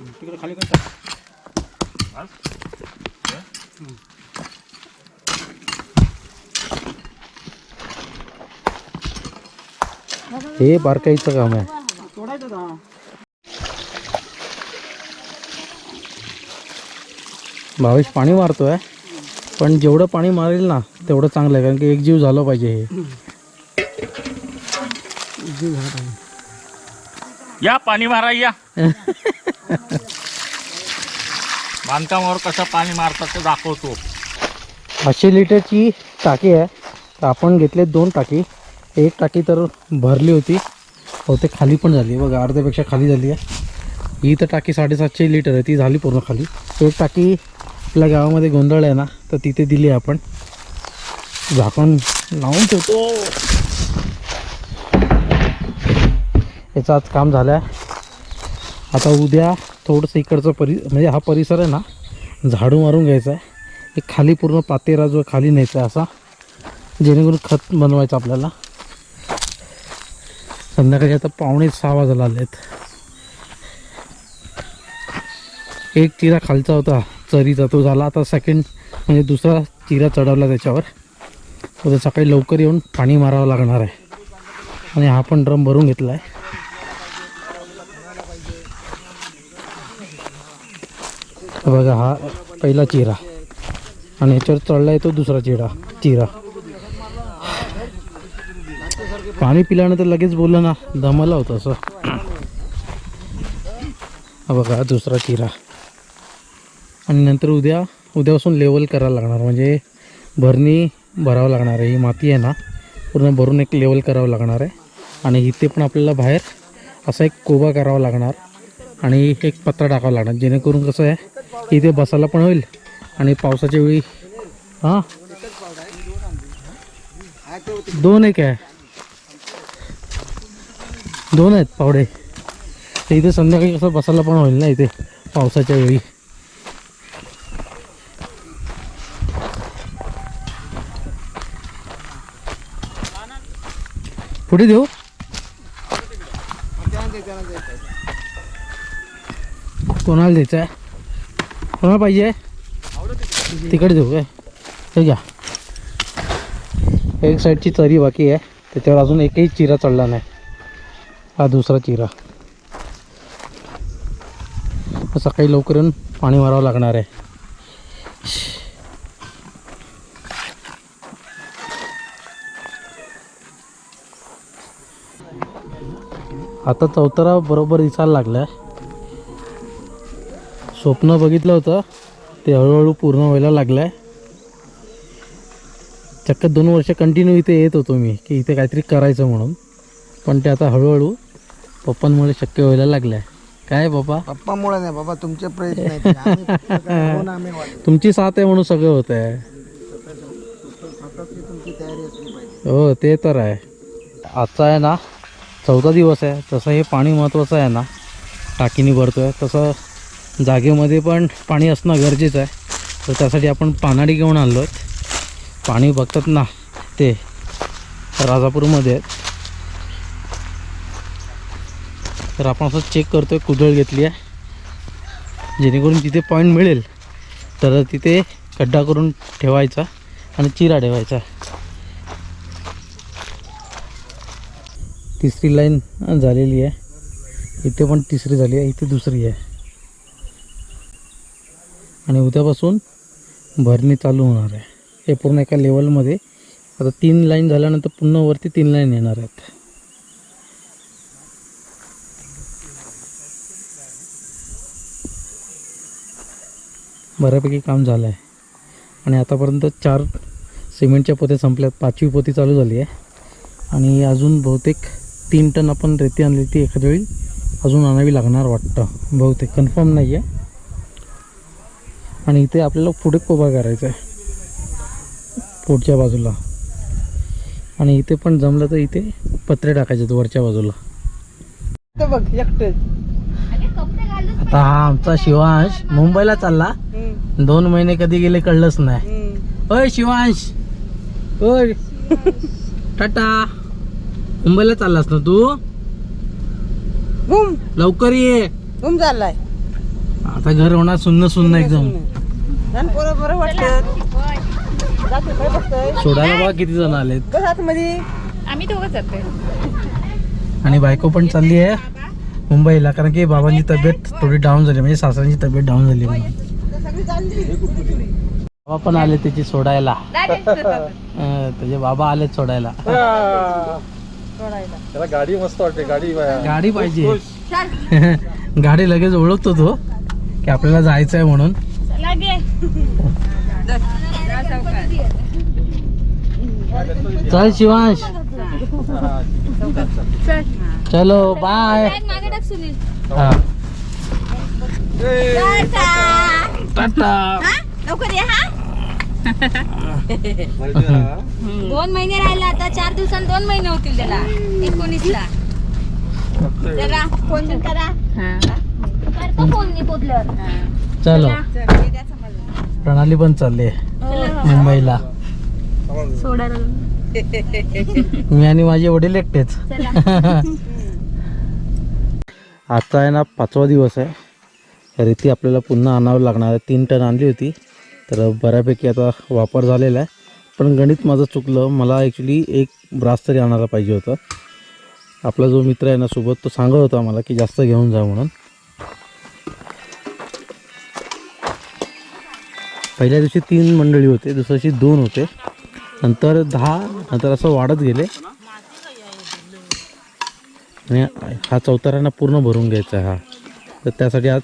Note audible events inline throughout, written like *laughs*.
तिकडे खाली काय हे बारकाईचं काम आहे. तोडायचं भावेश पाणी मारतोय पण जेवढं पाणी मारेल ना तेवढं चांगलं आहे कारण की एक जीव झालं पाहिजे हे. या पाणी मारा या. *laughs* *laughs* बांधकामावर कसं पाणी मारतात ते दाखवतो. पाचशे लिटरची टाकी आहे. तर आपण घेतले दोन टाकी. एक टाकी तर भरली होती. हो ते खाली पण झाली. बघा अर्ध्यापेक्षा खाली झाली आहे. ही तर टाकी साडेसातशे लिटर आहे. ती झाली पूर्ण खाली. एक टाकी आपल्या गावामध्ये गोंधळ आहे ना तर तिथे दिली आहे आपण. झाकण लावून ठेवतो. याचं आज काम झालं आहे आता उद्या थोडंसं इकडचं परि म्हणजे हा परिसर आहे ना झाडू मारून घ्यायचा आहे. एक खाली पूर्ण पातेरा जो खाली न्यायचा आहे असा. जेणेकरून खत बनवायचं आपल्याला. संध्याकाळी आता पावणे सहा वाजायला आहेत एक चिरा खालचा होता चरीचा तो झाला. आता सेकंड म्हणजे दुसरा चिरा चढवला त्याच्यावर. उद्या सकाळी लवकर येऊन पाणी मारावं लागणार आहे. आणि हा पण ड्रम भरून घेतला आहे बघा हा पहिला चिरा आणि याच्यावर चढला येतो दुसरा चिरा चिरा पाणी पिल्यानंतर लगेच बोललं ना दमाला होतं असं. बघा दुसरा चिरा आणि नंतर उद्या उद्यापासून लेवल करायला लागणार. म्हणजे भरणी भरावं लागणार आहे. ही माती आहे ना पूर्ण भरून एक लेवल करावं लागणार आहे. आणि इथे पण आपल्याला बाहेर असा एक कोबा करावा लागणार. आणि एक पत्रा टाकावा लागणार. जेणेकरून कसं आहे इथे बसायला पण होईल. आणि पावसाच्या वेळी हां? दोन एक आहे. दोन आहेत पावडे. तर इथे संध्याकाळी कसं बसायला पण होईल ना इथे पावसाच्या वेळी. पुढे देऊ? कोणाला द्यायचं आहे? कोणाला पाहिजे तिकडे देऊ काय हे। घ्या एक साईडची चरी बाकी आहे त्याच्यावर अजून एकही चिरा चढला नाही हा दुसरा चिरा। सकाळी लवकर येऊन पाणी मारावं लागणार आहे। आता चौतारा बरोबर दिसायला लागलाय। स्वप्न बघितलं होतं. ते हळूहळू पूर्ण व्हायला लागलं आहे चक्क दोन वर्ष कंटिन्यू इथे येत होतो मी की इथे काहीतरी करायचं म्हणून. पण ते आता हळूहळू पप्पांमुळे शक्य व्हायला लागलं आहे काय बाबा पप्पामुळे नाही बाबा तुमचे प्रयत्न. *laughs* तुमची साथ आहे म्हणून सगळं होत आहे हो ते तर आहे. आजचा आहे ना चौथा दिवस आहे. तसं हे पाणी महत्त्वाचं आहे ना. टाकीने भरतो आहे तसं जागेमध्ये पण पाणी असणं गरजेचं आहे. तर त्यासाठी आपण पानाडी घेऊन आणलो आहेत पाणी बघतात ना ते राजापूरमध्ये आहेत. तर आपण असं चेक करतो आहे कुदळ घेतली आहे. जेणेकरून तिथे पॉईंट मिळेल तर तिथे खड्डा करून ठेवायचा आणि चिरा ठेवायचा. तिसरी लाईन झालेली आहे. इथे पण तिसरी झाली आहे इथे दुसरी आहे. आणि उद्यापासून भरणी चालू होणार आहे. हे पूर्ण एका लेवलमध्ये आता तीन लाईन झाल्यानंतर पुन्हा वरती तीन लाईन येणार आहेत. बऱ्यापैकी काम झालं आहे आणि आतापर्यंत चार सिमेंटच्या पोत्या संपल्यात. पाचवी पोती चालू झाली आहे. आणि अजून बहुतेक तीन टन आपण रेती आणली ती एखाद्या वेळी अजून आणावी लागणार वाटतं. बहुतेक. कन्फर्म नाही आहे आणि इथे आपल्याला पुढे कोबा करायचा आहे. पुढच्या बाजूला. आणि इथे पण जमलं तर इथे पत्रे टाकायचे वरच्या बाजूला. ते बघ एकटे. आता हा आमचा शिवांश मुंबईला चालला. दोन महिने कधी गेले कळलंच नाही. ओय शिवांश. ओय. टाटा. मुंबईला चाललास ना तू? लवकर ये. चाललाय आता घर होणार सुन्न सुन्न एकदम. वाटतं सोडायला बघा किती जण आलेत. आम्ही दोघं जातोय. आणि बायको पण चालली आहे. मुंबईला कारण की बाबांची तब्येत थोडी डाऊन झाली म्हणजे सासऱ्यांची तब्येत डाऊन झाली बाबा पण आले त्याची सोडायला. त्याचे बाबा आलेत सोडायला. त्याला गाडी मस्त वाटते गाडी गाडी पाहिजे. *laughs* गाडी लगेच ओळखतो तो. की आपल्याला जायचं आहे म्हणून. चल शिवांश. चलो बाय मागे टाक सुनील. हा. टाटा. लवकर ये हा? दोन महिने राहिले आता चार दिवसांनी दोन महिने होतील त्याला. एकोणीस ला जरा फोन करा. करतो पोचल्यावर चलो. प्रणाली पण चालली मुंबईला. सोडायला मी आणि माझे वडील एकटेच. आजचा *laughs* आहे ना पाचवा दिवस आहे. रेती आपल्याला पुन्हा आणावं लागणार आहे. तीन टन आणली होती. तर बऱ्यापैकी आता वापर झालेला आहे. पण गणित माझं चुकलं. मला ॲक्च्युली एक ब्रास तरी आणायला पाहिजे होतं. आपला जो मित्र आहे ना सोबत तो सांगत होता मला की जास्त घेऊन जा म्हणून. पहिल्या दिवशी तीन मंडळी होते दुसऱ्या दिवशी दोन होते. नंतर दहा नंतर असं वाढत गेले. आणि हा चौताऱ्यांना पूर्ण भरून घ्यायचा आहे हा. तर त्यासाठी आज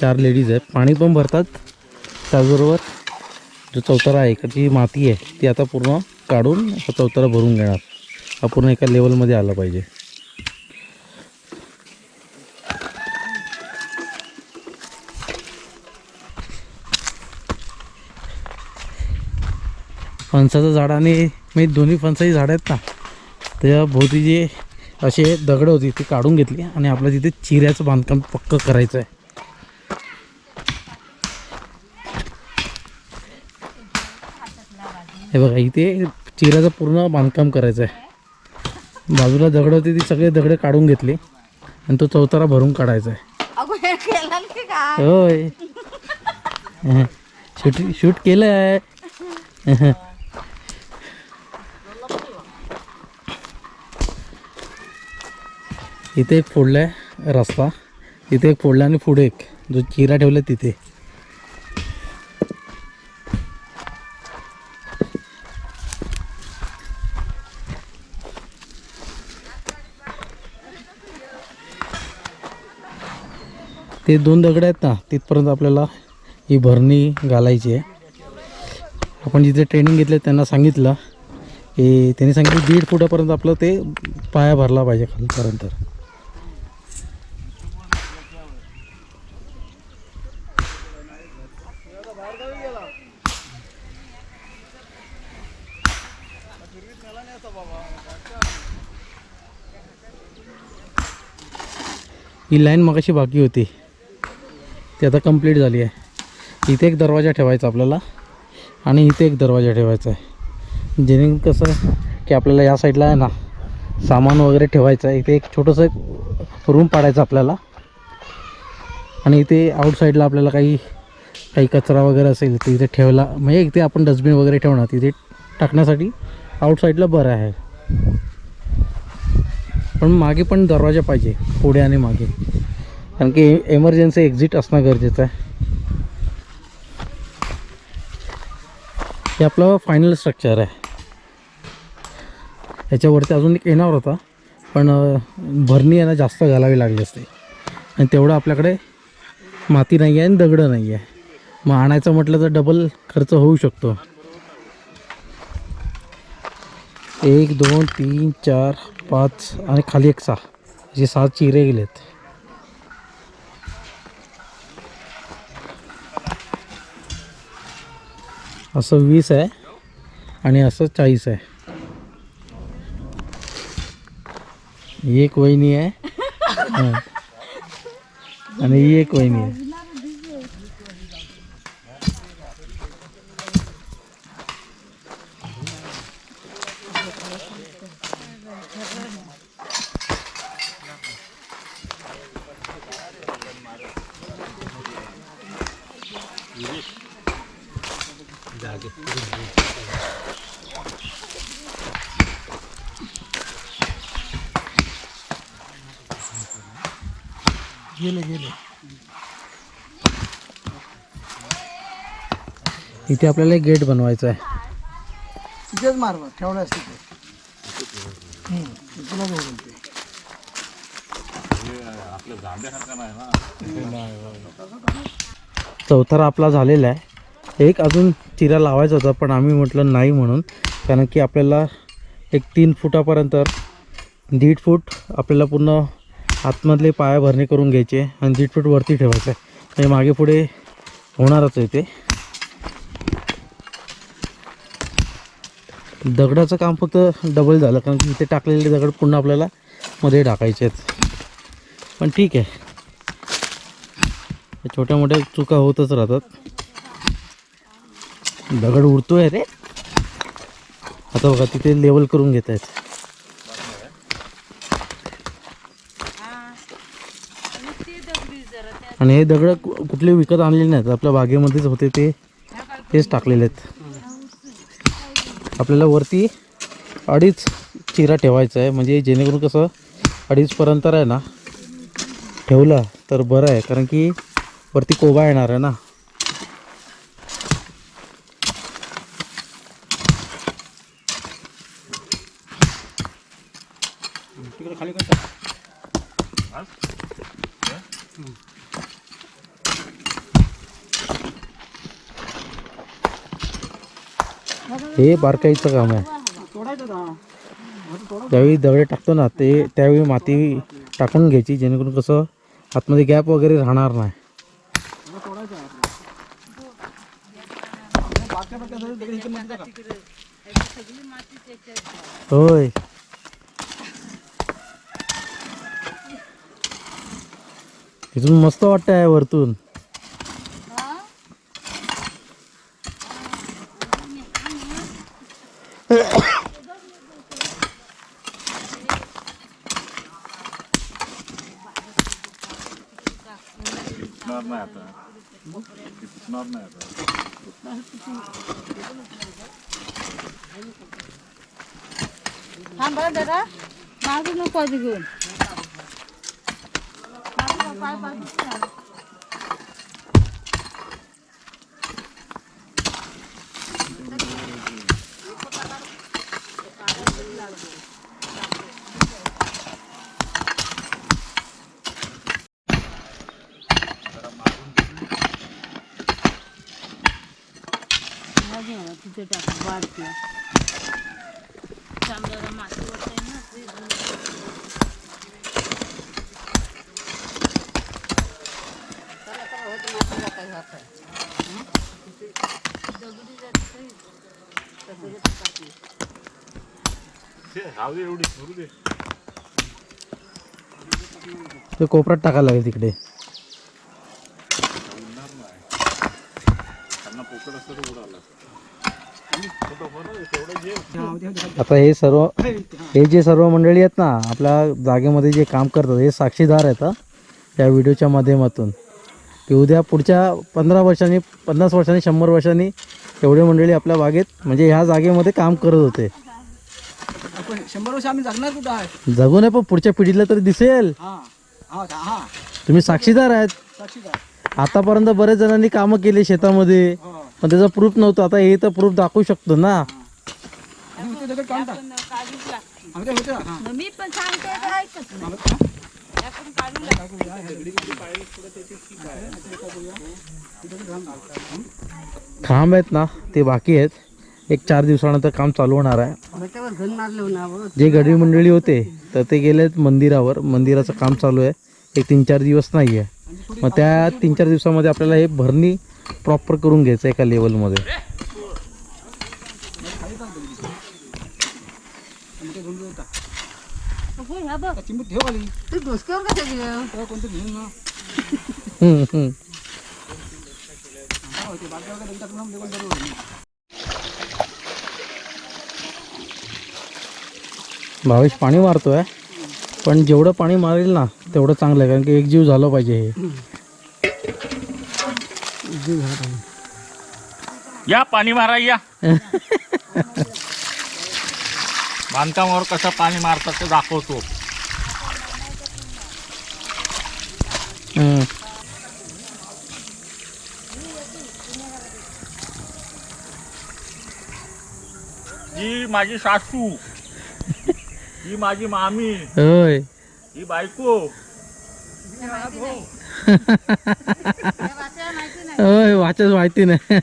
चार लेडीज आहेत. पाणी पण भरतात त्याचबरोबर जो चौतारा आहे इकडची माती आहे ती आता पूर्ण काढून हा चौतारा भरून घेणार. हा पूर्ण एका लेवलमध्ये आला पाहिजे. फणसाचं झाड आणि मी दोन्ही फणसाची झाडं आहेत ना त्या भोवती जे असे दगड होती ती काढून घेतली आणि आपलं तिथे चिऱ्याचं बांधकाम पक्क करायचं आहे हे बघा इथे चिऱ्याचं पूर्ण बांधकाम करायचं आहे बाजूला दगड होती ती सगळे दगड काढून घेतली आणि तो चौतारा भरून काढायचा आहे होय. शूट शूट केलं आहे इथे एक फोडला आहे रस्ता इथे एक फोडला आणि पुढे एक. जो चिरा ठेवला तिथे. ते दोन दगड आहेत ना तिथपर्यंत आपल्याला ही भरणी घालायची आहे. आपण जिथे ट्रेनिंग घेतले त्यांना सांगितलं की त्यांनी सांगितलं दीड फुटापर्यंत आपलं ते पाया भरला पाहिजे खालपर्यंत. ही लाईन मगाशी बाकी होती. ती आता कंप्लीट झाली आहे. इथे एक दरवाजा ठेवायचा आपल्याला आणि इथे एक दरवाजा ठेवायचा आहे. जेणे कसं की आपल्याला या साईडला आहे ना सामान वगैरे ठेवायचं आहे. इथे एक छोटंसं एक रूम पाडायचं आपल्याला. आणि इथे आउटसाईडला आपल्याला काही काही कचरा वगैरे असेल तर इथे ठेवला म्हणजे इथे आपण डस्टबिन वगैरे ठेवणार. तिथे टाकण्यासाठी आउटसाईडला बरं आहे. पण मागे पण दरवाजा पाहिजे पुढे आणि मागे. कारण की एमर्जन्सी एक्झिट असणं गरजेचं आहे. हे आपलं फायनल स्ट्रक्चर आहे. याच्यावरती अजून एक येणार होता पण भरणी यांना जास्त घालावी लागली असते. आणि तेवढं आपल्याकडे माती नाही आहे आणि दगडं नाही आहे मग आणायचं म्हटलं तर डबल खर्च होऊ शकतो. एक दोन तीन चार पाच आणि खाली एक सहा. असे सहा चिरे गेलेत. असं वीस आहे आणि असं चाळीस आहे. ही एक वहिनी आहे. *laughs* आणि ही एक वहिनी आहे. गेले गेले. इथे आपल्याला एक गेट बनवायचं आहे. तिथेच मारवा ठेवलं असते ते. हम्म, तुला जोडून ते. चौथारा आपला झालेला आहे. एक अजून चिरा लावायचा होता पण आम्ही म्हटलं नाही म्हणून. कारण की आपल्याला एक तीन फुटापर्यंत दीड फूट आपल्याला पूर्ण आतमधले पाया भरणी करून घ्यायचे आणि दीड फूट वरती ठेवायचं. आहे म्हणजे मागे पुढे होणारच आहे ते. दगडाचं काम फक्त डबल झालं कारण की इथे टाकलेले दगड पुन्हा आपल्याला मध्ये टाकायचे आहेत. पण ठीक आहे. छोट्या मोठ्या चुका होतच राहतात. दगड उडतोय रे. आता बघा तिथे लेवल करून घेत आहेत आणि हे दगड कु- कुठले विकत आणलेले नाहीत. आपल्या बागेमध्येच होते ते. तेच टाकलेले आहेत. आपल्याला वरती अडीच चिरा ठेवायचा आहे. म्हणजे जेणेकरून कसं अडीचपर्यंत आहे ना ठेवला तर बरं आहे. कारण की वरती कोबा येणार आहे ना. हे बारकाईचं काम आहे. ज्यावेळी दगडे टाकतो ना ते त्यावेळी माती टाकून घ्यायची जेणेकरून कसं आतमध्ये गॅप वगैरे राहणार नाही. होय. इथून मस्त वाटतंय आहे वरतून. हाम्रो दादा माझं नको अजून घेऊन तिथे टाक वाढते. चांगलं माती वरते ना ते ते राहू दे एवढी सुरू दे. ते कोपऱ्यात टाकायला लागेल तिकडे. त्यांना पोकळ असतं तर उडाला. आता हे सर्व हे जे सर्व मंडळी आहेत ना आपल्या जागेमध्ये जे काम करतात हे साक्षीदार आहेत हं, या व्हिडिओच्या माध्यमातून. की उद्या पुढच्या पंधरा वर्षांनी पन्नास वर्षांनी शंभर वर्षांनी एवढे मंडळी आपल्या बागेत म्हणजे ह्या जागेमध्ये काम करत होते. शंभर वर्ष आम्ही जगणार कुठं आहे? जगू नये पण पुढच्या पिढीला तरी दिसेल. तुम्ही साक्षीदार आहेत. साक्षीदार. आतापर्यंत बरेच जणांनी कामं केली शेतामध्ये. हो. पण त्याचा प्रूफ नव्हतं. आता हे तर प्रूफ दाखवू शकतो ना. मी पण सांगते तर ऐकत नाही काढू खांब आहेत ना ते बाकी आहेत. एक चार दिवसानंतर काम चालू होणार आहे. घन मारले जे गडी मंडळी होते तर ते गेलेत मंदिरावर. मंदिराचं काम चालू आहे. एक तीन चार दिवस नाही आहे मग त्या तीन चार दिवसामध्ये आपल्याला हे भरणी प्रॉपर करून घ्यायचं एका लेवलमध्ये भावेश पाणी मारतोय पण जेवढं पाणी मारेल ना तेवढं चांगलं आहे कारण की एक जीव झालं पाहिजे हे. या पाणी मारा या. *laughs* बांधकामावर कसं पाणी मारतात ते दाखवतो. हं. ही माझी सासू. *laughs* ही माझी मामी. होय. ही बायको. *laughs* होय वाचच माहिती नाही.